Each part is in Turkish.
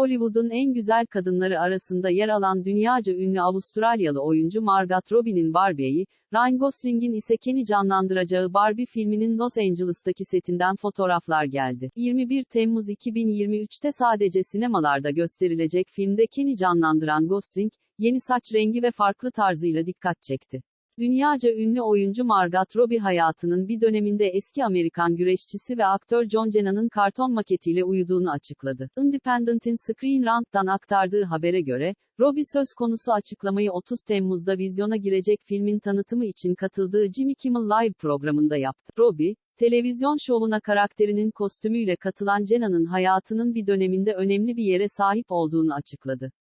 Hollywood'un en güzel kadınları arasında yer alan dünyaca ünlü Avustralyalı oyuncu Margot Robbie'nin Barbie'yi, Ryan Gosling'in ise Ken'i canlandıracağı Barbie filminin Los Angeles'taki setinden fotoğraflar geldi. 21 Temmuz 2023'te sadece sinemalarda gösterilecek filmde Ken'i canlandıran Gosling, yeni saç rengi ve farklı tarzıyla dikkat çekti. Dünyaca ünlü oyuncu Margot Robbie hayatının bir döneminde eski Amerikan güreşçisi ve aktör John Cena'nın karton maketiyle uyuduğunu açıkladı. Independent'in Screen Rant'tan aktardığı habere göre, Robbie söz konusu açıklamayı 30 Temmuz'da vizyona girecek filmin tanıtımı için katıldığı Jimmy Kimmel Live programında yaptı. Robbie, televizyon şovuna karakterinin kostümüyle katılan Cena'nın hayatının bir döneminde önemli bir yere sahip olduğunu açıkladı.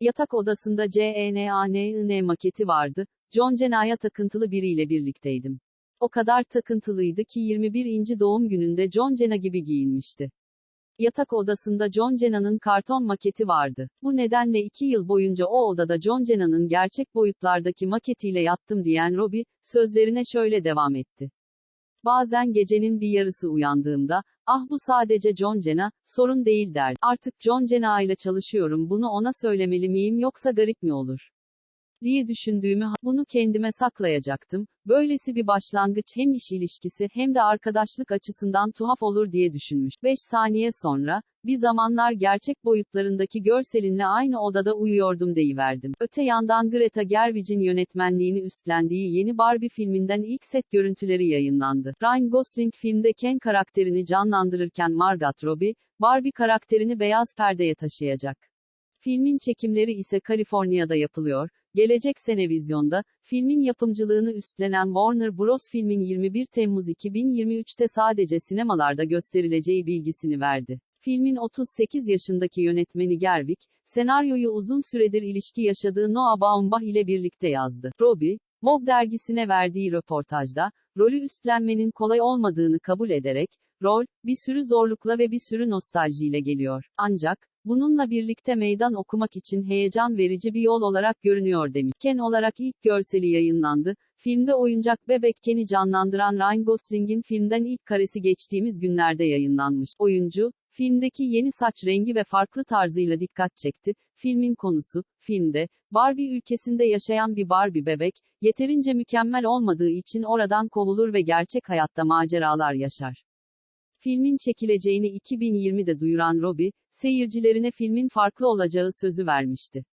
Yatak odasında CNANIN maketi vardı, John Cena'ya takıntılı biriyle birlikteydim. O kadar takıntılıydı ki 21. doğum gününde John Cena gibi giyinmişti. Yatak odasında John Cenna'nın karton maketi vardı. Bu nedenle iki yıl boyunca o odada John Cenna'nın gerçek boyutlardaki maketiyle yattım diyen Robbie, sözlerine şöyle devam etti. Bazen gecenin bir yarısı uyandığımda, ah bu sadece John Cena, sorun değil der. Artık John Cena ile çalışıyorum bunu ona söylemeli miyim yoksa garip mi olur? Diye düşündüğümü, bunu kendime saklayacaktım. Böylesi bir başlangıç hem iş ilişkisi hem de arkadaşlık açısından tuhaf olur diye düşünmüş. 5 saniye sonra, bir zamanlar gerçek boyutlarındaki görselinle aynı odada uyuyordum deyiverdim. Öte yandan Greta Gerwig'in yönetmenliğini üstlendiği yeni Barbie filminden ilk set görüntüleri yayınlandı. Ryan Gosling filmde Ken karakterini canlandırırken Margot Robbie, Barbie karakterini beyaz perdeye taşıyacak. Filmin çekimleri ise Kaliforniya'da yapılıyor. Gelecek sene vizyonda, filmin yapımcılığını üstlenen Warner Bros. filmin 21 Temmuz 2023'te sadece sinemalarda gösterileceği bilgisini verdi. Filmin 38 yaşındaki yönetmeni Gerwig, senaryoyu uzun süredir ilişki yaşadığı Noah Baumbach ile birlikte yazdı. Robbie, Vogue dergisine verdiği röportajda, rolü üstlenmenin kolay olmadığını kabul ederek, rol, bir sürü zorlukla ve bir sürü nostaljiyle geliyor. Ancak, bununla birlikte meydan okumak için heyecan verici bir yol olarak görünüyor demiş. Ken olarak ilk görseli yayınlandı. Filmde oyuncak bebek Ken'i canlandıran Ryan Gosling'in filmden ilk karesi geçtiğimiz günlerde yayınlanmış. Oyuncu, filmdeki yeni saç rengi ve farklı tarzıyla dikkat çekti. Filmin konusu, filmde, Barbie ülkesinde yaşayan bir Barbie bebek, yeterince mükemmel olmadığı için oradan kovulur ve gerçek hayatta maceralar yaşar. Filmin çekileceğini 2020'de duyuran Robbie, seyircilerine filmin farklı olacağı sözü vermişti.